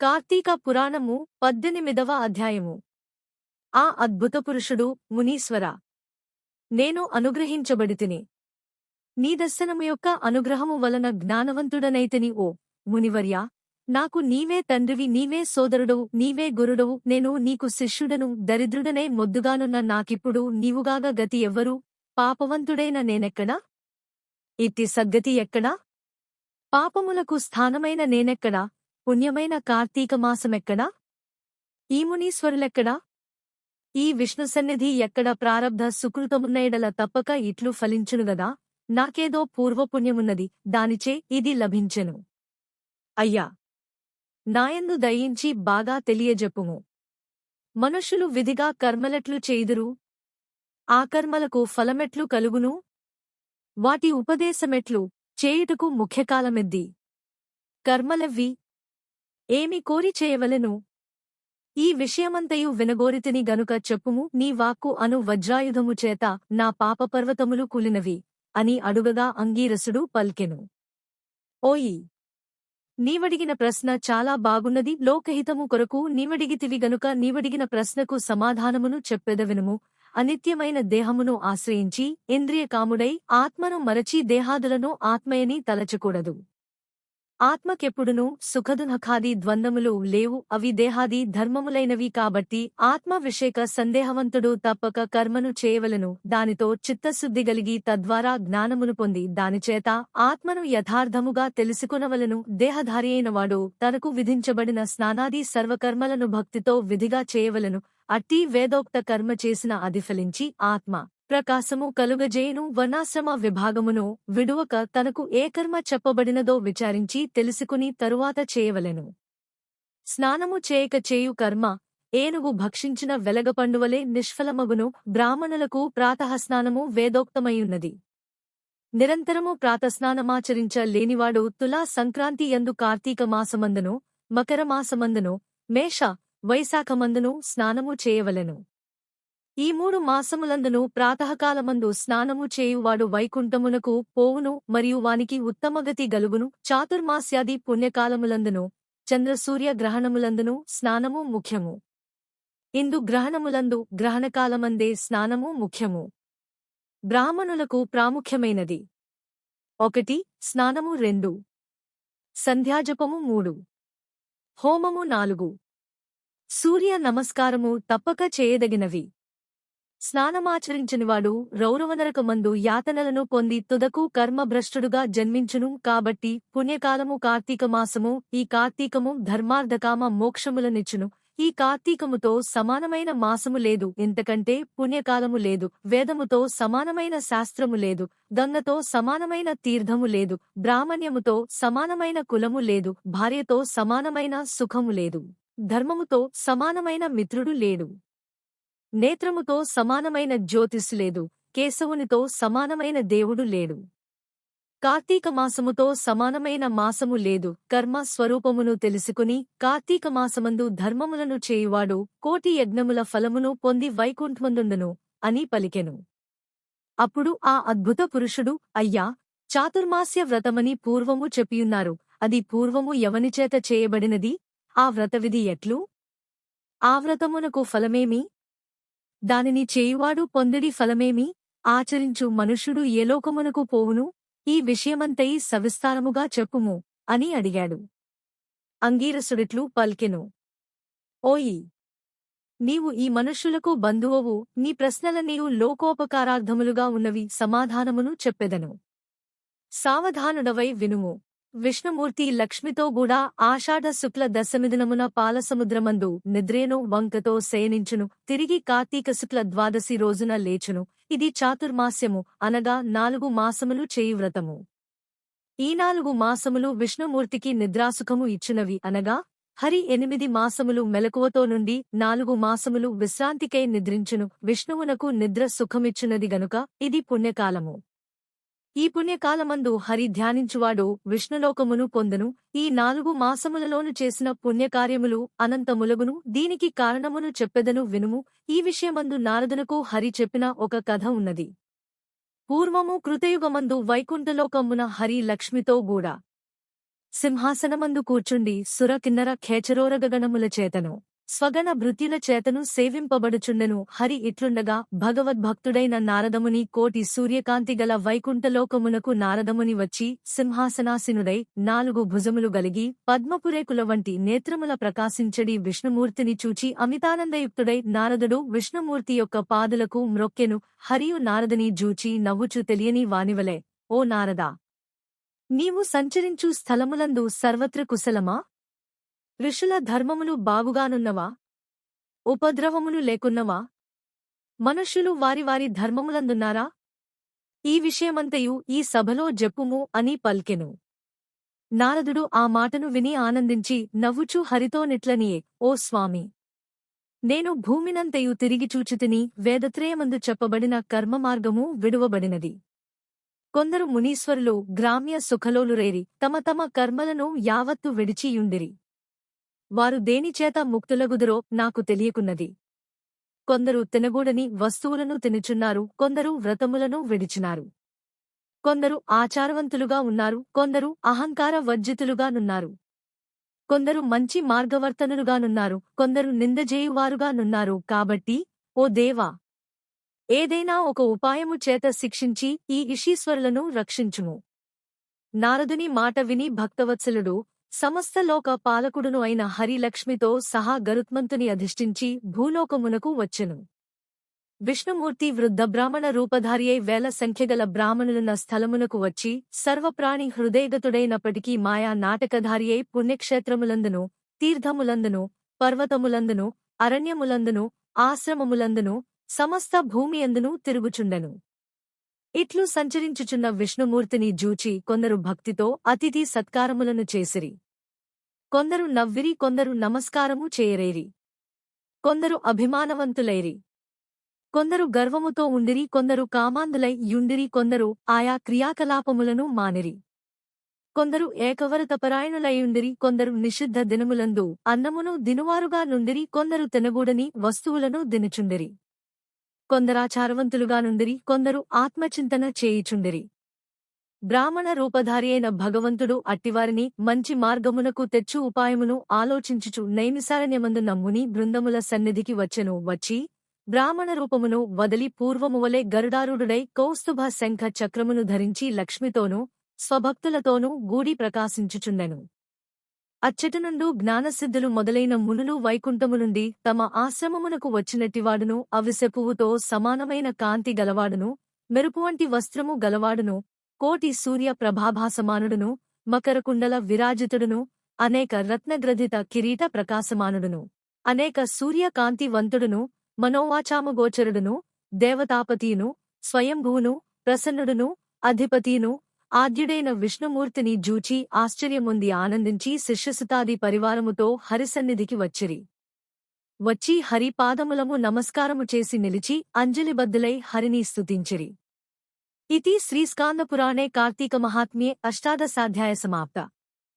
కార్తీక పురాణము పద్దెనిమిదవ అధ్యాయము. ఆ అద్భుత పురుషుడు మునీశ్వర. నేను అనుగ్రహించబడితిని. నీ దర్శనము యొక్క అనుగ్రహము వలన జ్ఞానవంతుడనైతిని ఓ మునివర్యా! నాకు నీవే తండ్రివి నీవే సోదరుడవు నీవే గురుడవు నేను నీకు శిష్యుడను దరిద్రుడనే మొద్దుగానున్న నాకిప్పుడు నీవుగాగ గతి ఎవ్వరు? పాపవంతుడైన నేనెక్కడా? ఇట్టి సద్గతి ఎక్కడా? పాపములకు స్థానమైన నేనెక్కడా? పుణ్యమైన కార్తీక మాసమెక్కడా? ఈ మునీశ్వరులెక్కడా? ఈ విష్ణు సన్నిధి ఎక్కడ? ప్రారబ్ధ సుకృతమున్నయడల తప్పక ఇట్లు ఫలించునుగదా నాకేదో పూర్వపుణ్యమున్నది దానిచే ఇది లభించెను. అయ్యా! నాయందు దయించి బాగా తెలియజెప్పుము. మనుషులు విధిగా కర్మలెట్లు చేయుదురు? ఆ కర్మలకు ఫలమెట్లు కలుగును? వాటి ఉపదేశమెట్లు చేయుటకు ముఖ్యకాలమెద్ది? కర్మలెవ్వి ఏమి కోరి చేయవలెను. ఈ విషయమంతయు వినగోరితిని గనుక చెప్పుము నీ వాక్కు అను వజ్రాయుధము చేత నా పాపపర్వతములు కూలినవి అని అడుగగా అంగీరసుడు పల్కెను. ఓయి! నీవడిగిన ప్రశ్న చాలా బాగున్నది లోకహితము కొరకు నీవడిగితివి గనుక నీవడిగిన ప్రశ్నకు సమాధానమును చెప్పెదవినుము అనిత్యమైన దేహమును ఆశ్రయించి ఇంద్రియకాముడై ఆత్మను మరచి దేహాదులను ఆత్మయని తలచకూడదు. ఆత్మకెప్పుడునూ సుఖదునఖాది ద్వంద్వములు లేవు అవి దేహాది ధర్మములైనవి కాబట్టి ఆత్మవిషేక సందేహవంతుడు తప్పక కర్మను చేయవలను దానితో చిత్తశుద్ధి గలిగి తద్వారా జ్ఞానమును పొంది దానిచేత ఆత్మను యథార్థముగా తెలుసుకునవలను దేహధారి అయినవాడు తనకు విధించబడిన స్నానాది సర్వకర్మలను భక్తితో విధిగా చేయవలను అట్టి వేదోక్త కర్మ చేసిన అది ఫలించి ఆత్మ ప్రకాశము కలుగజేయును వర్ణాశ్రమ విభాగమును విడువక తనకు ఏ కర్మ చెప్పబడినదో విచారించి తెలుసుకుని తరువాత చేయవలెను. స్నానము చేయక చేయు కర్మ ఏనుగు భక్షించిన వెలగపండువలే నిష్ఫలమగును బ్రాహ్మణులకు ప్రాతఃస్నానము వేదోక్తమయున్నది నిరంతరము ప్రాతస్నానమాచరించ లేనివాడు తులా సంక్రాంతి యందు కార్తీక మాసమందును మకర మాసమందును మేష వైశాఖమందును స్నానము చేయవలెను. ఈ మూడు మాసములందును ప్రాతకాలమందు స్నానము చేయువాడు వైకుంఠమునకు పోవును మరియు వానికి ఉత్తమగతి గలుగును. చాతుర్మాస్యాది పుణ్యకాలములందును చంద్రసూర్య గ్రహణములందును స్నానము ముఖ్యము. ఇందు గ్రహణములందు గ్రహణకాలమందే స్నానము ముఖ్యము. బ్రాహ్మణులకు ప్రాముఖ్యమైనది. ఒకటి స్నానము రెండు. సంధ్యాజపము మూడు. హోమము నాలుగు. సూర్య నమస్కారము తప్పక చేయదగినవి. స్నానమాచరించనివాడు రౌరవనరకమందు యాతనలను పొంది తుదకు కర్మభ్రష్టుడుగా జన్మించును కాబట్టి పుణ్యకాలము కార్తీక మాసము ఈ కార్తీకము ధర్మార్థకామ మోక్షములనిచ్చును. ఈ కార్తీకముతో సమానమైన మాసము లేదు. ఇంతకంటే పుణ్యకాలము లేదు. వేదముతో సమానమైన శాస్త్రము లేదు. గంగతో సమానమైన తీర్థము లేదు. బ్రాహ్మణ్యముతో సమానమైన కులము లేదు. భార్యతో సమానమైన సుఖము లేదు. ధర్మముతో సమానమైన మిత్రుడు లేడు. నేత్రముతో సమానమైన జ్యోతిష్ లేదు. కేశవునితో సమానమైన దేవుడు లేడు. కార్తీక మాసముతో సమానమైన మాసము లేదు. కర్మ స్వరూపమును తెలుసుకుని కార్తీక మాసమందు ధర్మములను చేయువాడు కోటి యజ్ఞముల ఫలమును పొంది వైకుంఠమందుండును అని పలికెను. అప్పుడు ఆ అద్భుత పురుషుడు అయ్యా చాతుర్మాస్య వ్రతమని పూర్వము చెప్పియున్నారు. అది పూర్వము ఎవనిచేత చేయబడినది? ఆ వ్రతవిధి ఎట్లు? ఆ వ్రతమునకు ఫలమేమి? దానిని చేయువాడు పొందిడి ఫలమేమి? ఆచరించు మనుష్యుడు ఏలోకమునకు పోవును? ఈ విషయమంతై సవిస్తారముగా చెప్పుము అని అడిగాడు. అంగీరసుడిట్లు పల్కెను. ఓయి నీవు ఈ మనుష్యులకు బంధువవు నీ ప్రశ్నల నీవు లోకోపకారార్థములుగా ఉన్నవి సమాధానమును చెప్పెదను. సావధానుడవై వినుము. విష్ణుమూర్తి లక్ష్మితో కూడా ఆషాఢ శుక్ల దశమిదినమున పాలసముద్రమందు నిద్రేను వంకతో శయనించును. తిరిగి కార్తీక శుక్ల ద్వాదశి రోజున లేచును. ఇది చాతుర్మాస్యము అనగా నాలుగు మాసములు చేయి వ్రతము. ఈ నాలుగు మాసములు విష్ణుమూర్తికి నిద్రాసుఖము ఇచ్చినవి అనగా హరి ఎనిమిది మాసములు మెలకువతో నుండి నాలుగు మాసములు విశ్రాంతికై నిద్రించును. విష్ణువునకు నిద్ర సుఖమిచ్చునది గనుక ఇది పుణ్యకాలము. ఈ పుణ్యకాలమందు హరి ధ్యానించువాడు విష్ణులోకమును పొందను. ఈ నాలుగు మాసములలోను చేసిన పుణ్యకార్యములు అనంతములగును. దీనికి కారణమును చెప్పెదను వినుము. ఈ విషయమందు నారదునకు హరి చెప్పిన ఒక కథ ఉన్నది. పూర్వము కృతయుగమందు వైకుంఠలోకమున హరి లక్ష్మితో గూడా సింహాసనమందు కూర్చుండి సుర కిన్నర ఖేచరోరగగణముల చేతను. స్వగణ భృత్యుల చేతను సేవింపబడుచుండెను. హరి ఇట్లుండగా భగవద్భక్తుడైన నారదముని కోటి సూర్యకాంతి గల వైకుంఠలోకమునకు నారదముని వచ్చి సింహాసనాసినుడై నాలుగు భుజములు గలిగి పద్మపురేకుల వంటి నేత్రముల ప్రకాశించడి విష్ణుమూర్తిని చూచి అమితానందయుక్తుడై నారదుడు విష్ణుమూర్తి యొక్క పాదులకు మ్రొక్కెను. హరియు నారదని జూచి నవ్వుచు తెలియని వానివలే ఓ నారదా! నీవు సంచరించు స్థలములందు సర్వత్ర కుశలమా? ఋషుల ధర్మములు బాగుగానున్నవా? ఉపద్రవములు లేకున్నవా? మనుష్యులు వారి వారి ధర్మములందున్నారా? ఈ విషయమంతయు ఈ సభలో జప్పుము అని పల్కెను. నారదుడు ఆ మాటను విని ఆనందించి నవ్వుచూ హరితోనిట్లనియే ఓ స్వామి! నేను భూమినంతయు తిరిగి చూచితిని వేదత్రయమందు చెప్పబడిన కర్మమార్గము విడువబడినది. కొందరు మునీశ్వరులు గ్రామ్య సుఖలోలురేరి తమ తమ కర్మలను యావత్తు విడిచియుండిరి. వారు దేనిచేత ముక్తులగుదురో నాకు తెలియకున్నది. కొందరు తినగూడని వస్తువులను తినుచున్నారు కొందరు వ్రతములను విడిచినారు. కొందరు ఆచారవంతులుగా ఉన్నారు కొందరు అహంకార వర్జితులుగానున్నారు కొందరు మంచి మార్గవర్తనులుగానున్నారు కొందరు నిందజేయువారుగానున్నారు కాబట్టి ఓ దేవా! ఏదైనా ఒక ఉపాయము చేత శిక్షించి ఈ ఇషీశ్వరులను రక్షించుము. నారదుని మాట విని భక్తవత్సలుడు సమస్త లోక పాలకుడును అయిన హరిలక్ష్మితో సహా గరుత్మంతుని అధిష్ఠించి భూలోకమునకు వచ్చెను. విష్ణుమూర్తి వృద్ధ బ్రాహ్మణ రూపధారియై వేల సంఖ్యగల బ్రాహ్మణులున్న స్థలమునకు వచ్చి సర్వప్రాణి హృదయగతుడైనప్పటికీ మాయా నాటకధారియై పుణ్యక్షేత్రములందును తీర్థములందును పర్వతములందును అరణ్యములందును ఆశ్రమములందును సమస్త భూమియందును తిరుగుచుండెను. ఇట్లు సంచరించుచున్న విష్ణుమూర్తిని జూచి కొందరు భక్తితో అతిథి సత్కారములను చేసిరి. కొందరు నవ్విరి కొందరు నమస్కారము చేయరేరి. కొందరు అభిమానవంతులైరి. కొందరు గర్వముతో ఉండిరి కొందరు కామాంధులై యుండిరి కొందరు ఆయా క్రియాకలాపములను మానిరి. కొందరు ఏకవరతపరాయణులయుండిరి కొందరు నిషిద్ధ దినములందు అన్నమును దినువారుగా నుండిరి కొందరు తినగూడని వస్తువులను దినుచుండిరి. కొందరాచారవంతులుగా నుండిరి కొందరు ఆత్మచింతన చేయిచుండిరి. బ్రాహ్మణ రూపధారి అయిన భగవంతుడు అట్టివారిని మంచి మార్గమునకు తెచ్చు ఉపాయమును ఆలోచించుచు నైమిసారణ్యమందు నమ్ముని బృందముల సన్నిధికి వచ్చెను. వచ్చి బ్రాహ్మణ రూపమును వదలి పూర్వమువలే గరుడారుడుడై కౌస్తుభ శంఖ చక్రమును ధరించి లక్ష్మితోనూ స్వభక్తులతోనూ గూడి ప్రకాశించుచుండెను. అచ్చటనుండు జ్ఞానసిద్ధులు మొదలైన మునులు వైకుంఠము నుండి తమ ఆశ్రమమునకు వచ్చినట్టివాడును అవిసెపువుతో సమానమైన కాంతి గలవాడును మెరుపు వంటి వస్త్రము గలవాడును కోటి సూర్య ప్రభాభాసమానుడును మకరకుండల విరాజితుడును అనేక రత్నగ్రథిత కిరీట ప్రకాశమానుడును అనేక సూర్యకాంతివంతుడును మనోవాచామగోచరుడును దేవతాపతియును స్వయంభూను ప్రసన్నుడును అధిపతియును ఆద్యుడైన విష్ణుమూర్తిని జూచి ఆశ్చర్యముంది ఆనందించి శిష్యసుతాది పరివారముతో హరిసన్నిధికి వచ్చిరి. వచ్చి హరిపాదములము నమస్కారము చేసి నిలిచి అంజలిబద్దులై హరిని స్తుతించిరి. ఇతి శ్రీస్కాందపురాణే కార్తీక మహాత్మ్యే అష్టాదశాధ్యాయ సమాప్త.